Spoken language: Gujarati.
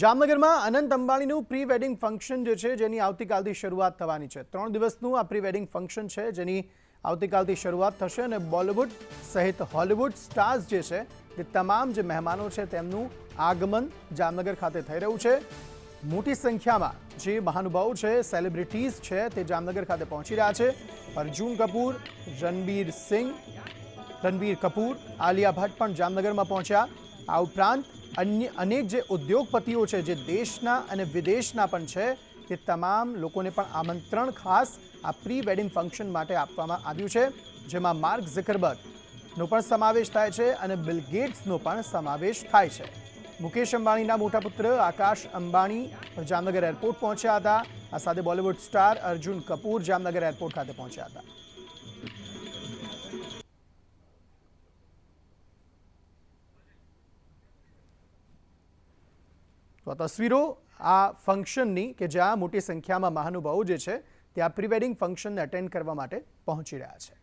જામનગરમાં અનંત અંબાણીનું પ્રી વેડિંગ ફંક્શન જે છે, જેની આવતીકાલથી શરૂઆત થવાની છે. ત્રણ દિવસનું આ પ્રી વેડિંગ ફંક્શન છે, જેની આવતીકાલથી શરૂઆત થશે અને બોલિવૂડ સહિત હોલિવૂડ સ્ટાર્સ જે છે તે તમામ જે મહેમાનો છે, તેમનું આગમન જામનગર ખાતે થઈ રહ્યું છે. મોટી સંખ્યામાં જે મહાનુભાવો છે સેલિબ્રિટીઝ છે, તે જામનગર ખાતે પહોંચી રહ્યા છે. અર્જુન કપૂર, રણબીર સિંહ રણબીર કપૂર, આલિયા ભટ્ટ પણ જામનગરમાં પહોંચ્યા. આ ઉપરાંત અન્ય અનેક જે ઉદ્યોગપતિઓ છે, જે દેશના અને વિદેશના પણ છે તે તમામ લોકોને પણ આમંત્રણ ખાસ આ પ્રી વેડિંગ ફંક્શન માટે આપવામાં આવ્યું છે, જેમાં માર્ક ઝકરબર્ગનો પણ સમાવેશ થાય છે અને બિલ ગેટ્સનો પણ સમાવેશ થાય છે. મુકેશ અંબાણીના મોટા પુત્ર આકાશ અંબાણી જામનગર એરપોર્ટ પહોંચ્યા હતા. આ સાથે બોલિવૂડ સ્ટાર અર્જુન કપૂર જામનગર એરપોર્ટ ખાતે પહોંચ્યા હતા. તો આ તસવીરો, આ ફંક્શનની કે જ્યાં મોટી સંખ્યામાં મહાનુભાવો જે છે ત્યાં પ્રિવેડિંગ પ્રી વેડિંગ ફંક્શનને અટેન્ડ કરવા માટે પહોંચી રહ્યા છે.